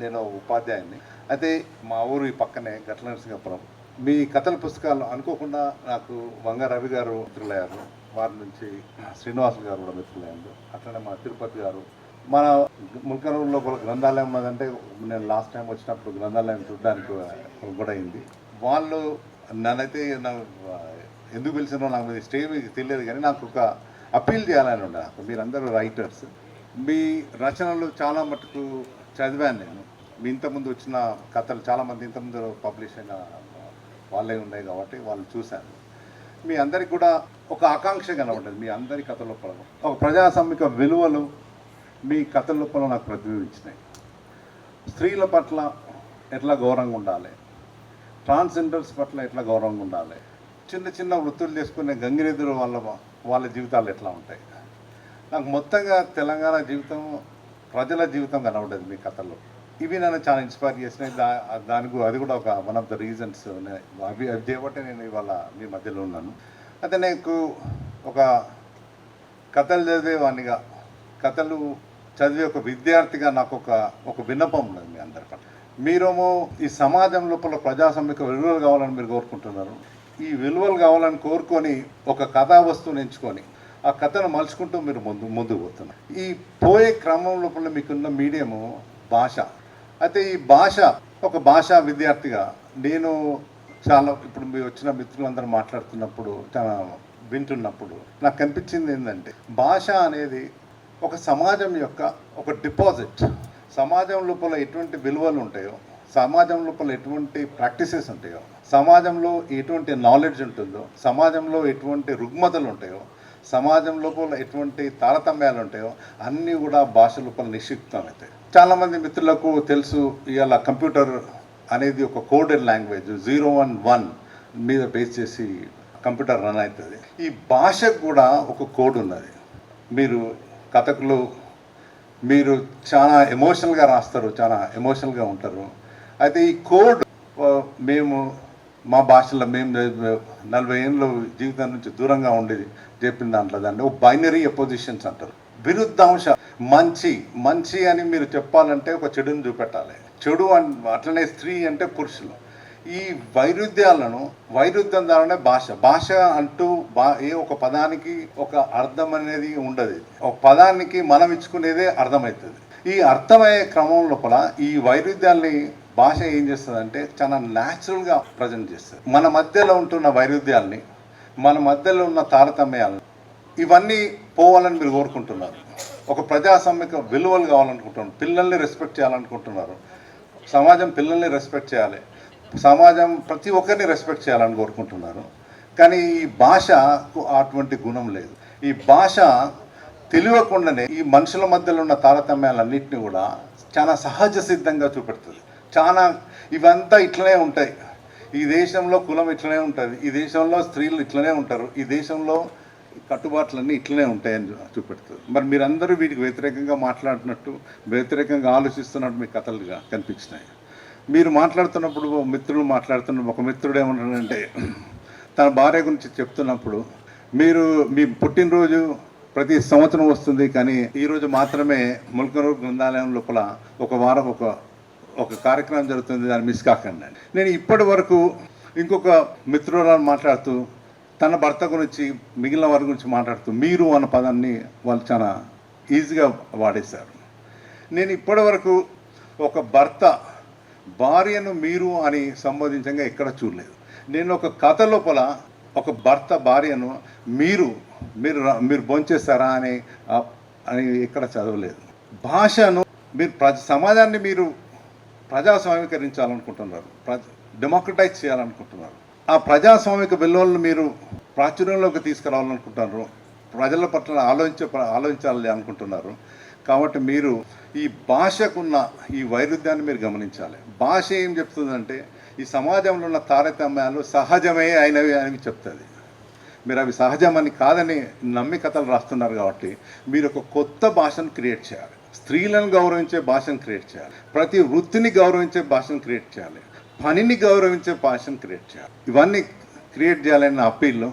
నేను ఉపాధ్యాయుని అయితే మా ఊరు ఈ పక్కనే గట్ల నరసింగపురం మీ కథల పుస్తకాలు అనుకోకుండా నాకు వంగ రవి గారు మిత్రులయ్యారు. వారి నుంచి శ్రీనివాసులు గారు కూడా మిత్రులయ్యారు. అట్లనే మా తిరుపతి గారు. మన ముల్కనూరులో కూడా గ్రంథాలయం ఉన్నదంటే నేను లాస్ట్ టైం వచ్చినప్పుడు గ్రంథాలయం చూడడానికి కూడా అయింది వాళ్ళు నన్నైతే ఎందుకు పిలిచినో నాకు ఇది స్టే మీకు తెలియదు కానీ నాకు ఒక అప్పీల్ చేయాలని ఉండే నాకు. మీరందరూ రైటర్స్. మీ రచనలు చాలా మటుకు చదివాను నేను. మీ ఇంతకుముందు వచ్చిన కథలు చాలామంది ఇంతకుముందు పబ్లిష్ అయిన వాళ్ళే ఉన్నాయి కాబట్టి వాళ్ళు చూశాను మీ అందరికి కూడా ఒక ఆకాంక్ష కనబడ్డది మీ అందరి కథ లోపల ఒక ప్రజాస్వామిక విలువలు మీ కథల లోపల నాకు ప్రతిబింబించినాయి. స్త్రీల పట్ల ఎట్లా గౌరవంగా ఉండాలి? ట్రాన్స్జెండర్స్ పట్ల ఎట్లా గౌరవంగా ఉండాలి? చిన్న చిన్న వృత్తులు చేసుకునే గంగిరెద్దులు వాళ్ళ వాళ్ళ జీవితాలు ఎట్లా ఉంటాయి? నాకు మొత్తంగా తెలంగాణ జీవితం ప్రజల జీవితం కనబడేది మీ కథల్లో ఇవి నన్ను చాలా ఇన్స్పైర్ చేసినాయి. దా దానికి అది కూడా ఒక వన్ ఆఫ్ ద రీజన్స్ అవి అది చేయబట్టే నేను ఇవాళ మీ మధ్యలో ఉన్నాను. అయితే నాకు ఒక కథలు చదివేవాడినిగా కథలు చదివే ఒక విద్యార్థిగా నాకు ఒక ఒక విన్నపం ఉన్నది మీ అందరి పట్ల. మీరేమో ఈ సమాజం లోపల ప్రజాస్వామిక విలువలు కావాలని మీరు కోరుకుంటున్నారు. ఈ విలువలు కావాలని కోరుకొని ఒక కథా వస్తువుని ఎంచుకొని ఆ కథను మలుచుకుంటూ మీరు ముందు ముందుకు పోతున్నారు. ఈ పోయే క్రమం లోపల మీకున్న మీడియము భాష. అయితే ఈ భాష ఒక భాషా విద్యార్థిగా నేను చాలా ఇప్పుడు మీరు వచ్చిన మిత్రులందరూ మాట్లాడుతున్నప్పుడు చాలా వింటున్నప్పుడు నాకు కనిపించింది ఏంటంటే భాష అనేది ఒక సమాజం యొక్క ఒక డిపాజిట్. సమాజం లోపల ఎటువంటి విలువలు ఉంటాయో సమాజం లోపల ఎటువంటి ప్రాక్టీసెస్ ఉంటాయో సమాజంలో ఎటువంటి నాలెడ్జ్ ఉంటుందో సమాజంలో ఎటువంటి రుగ్మతలు ఉంటాయో సమాజం లోపల ఎటువంటి తారతమ్యాలు ఉంటాయో అన్నీ కూడా భాష లోపల నిక్షిప్తం అవుతాయి చాలామంది మిత్రులకు తెలుసు ఇవాళ కంప్యూటర్ అనేది ఒక coded language zero one one మీద బేస్ చేసి కంప్యూటర్ రన్ అవుతుంది. ఈ భాషకు కూడా ఒక కోడ్ ఉన్నది. మీరు కథకులు మీరు చాలా ఎమోషనల్గా రాస్తారు చాలా ఎమోషనల్గా ఉంటారు. అయితే ఈ కోడ్ మేము మా భాషలో మేము నలభై ఏళ్ళ జీవితం నుంచి దూరంగా ఉండేది చెప్పిన దాంట్లో దాన్ని. ఒక బైనరీ అపోజిషన్స్ అంటారు. విరుద్ధాంశ మంచి మంచి అని మీరు చెప్పాలంటే ఒక చెడుని చూపెట్టాలి. చెడు అన్ అట్లనే స్త్రీ అంటే పురుషులు. ఈ వైరుధ్యాలను వైరుధ్యం ద్వారానే భాష. భాష అంటూ బా ఏ ఒక పదానికి ఒక అర్థం అనేది ఉండదు. ఒక పదానికి మనం ఇచ్చుకునేదే అర్థమవుతుంది. ఈ అర్థమయ్యే క్రమం లోపల ఈ వైరుధ్యాల్ని భాష ఏం చేస్తుంది అంటే చాలా న్యాచురల్గా ప్రజెంట్ చేస్తుంది. మన మధ్యలో ఉంటున్న వైరుధ్యాల్ని మన మధ్యలో ఉన్న తారతమ్యాలను ఇవన్నీ పోవాలని మీరు కోరుకుంటున్నారు. ఒక ప్రజాస్వామిక విలువలు కావాలనుకుంటున్నారు. పిల్లల్ని రెస్పెక్ట్ చేయాలనుకుంటున్నారు. సమాజం పిల్లల్ని రెస్పెక్ట్ చేయాలి. సమాజం ప్రతి ఒక్కరిని రెస్పెక్ట్ చేయాలని కోరుకుంటున్నారు. కానీ ఈ భాషకు అటువంటి గుణం లేదు. ఈ భాష తెలియకుండానే ఈ మనుషుల మధ్యలో ఉన్న తారతమ్యాలన్నింటినీ కూడా చాలా సహజ సిద్ధంగా చూపెడుతుంది. చాలా ఇవంతా ఇట్లనే ఉంటాయి. ఈ దేశంలో కులం ఇట్లనే ఉంటుంది. ఈ దేశంలో స్త్రీలు ఇట్లనే ఉంటారు. ఈ దేశంలో కట్టుబాట్లన్నీ ఇట్లనే ఉంటాయని చూపెడుతుంది. మరి మీరందరూ వీటికి వ్యతిరేకంగా మాట్లాడుతున్నట్టు వ్యతిరేకంగా ఆలోచిస్తున్నట్టు మీ కథలుగా కనిపించినాయి. మీరు మాట్లాడుతున్నప్పుడు ఓ మిత్రులు మాట్లాడుతున్న ఒక మిత్రుడు ఏమంటాడంటే తన భార్య గురించి చెప్తున్నప్పుడు మీరు మీ పుట్టినరోజు ప్రతి సంవత్సరం వస్తుంది కానీ ఈరోజు మాత్రమే ముల్కనూరు గ్రంథాలయం లోపల ఒక వారం ఒక ఒక కార్యక్రమం జరుగుతుంది దాన్ని మిస్ కాకండి. నేను ఇప్పటి వరకు ఇంకొక మిత్రులను మాట్లాడుతూ తన భర్త గురించి మిగిలిన వారి గురించి మాట్లాడుతూ మీరు అన్న పదాన్ని వాళ్ళు చాలా ఈజీగా వాడేశారు. నేను ఇప్పటి వరకు ఒక భర్త భార్యను మీరు అని సంబోధించగా ఎక్కడ చూడలేదు. నేను ఒక కథ లోపల ఒక భర్త భార్యను మీరు మీరు మీరు భోంచేస్తారా అని అని ఎక్కడ చదవలేదు. భాషను మీరు ప్రతి సమాజాన్ని మీరు ప్రజాస్వామీకరించాలనుకుంటున్నారు. ప్రజ డెమోక్రటైజ్ చేయాలనుకుంటున్నారు. ఆ ప్రజాస్వామిక విలువలను మీరు ప్రాచుర్యంలోకి తీసుకురావాలనుకుంటున్నారు. ప్రజల పట్ల ఆలోచించ ఆలోచించాలి అనుకుంటున్నారు. కాబట్టి మీరు ఈ భాషకున్న ఈ వైరుధ్యాన్ని మీరు గమనించాలి. భాష ఏం చెప్తుందంటే ఈ సమాజంలో ఉన్న తారతమ్యాలు సహజమే అయినవి అని చెప్తుంది. మీరు అవి సహజమని కాదని నమ్మి కథలు రాస్తున్నారు కాబట్టి మీరు ఒక కొత్త భాషను క్రియేట్ చేయాలి. స్త్రీలను గౌరవించే భాషను క్రియేట్ చేయాలి. ప్రతి వృత్తిని గౌరవించే భాషను క్రియేట్ చేయాలి. పనిని గౌరవించే భాషను క్రియేట్ చేయాలి. ఇవన్నీ క్రియేట్ చేయాలన్న అప్పీల్లో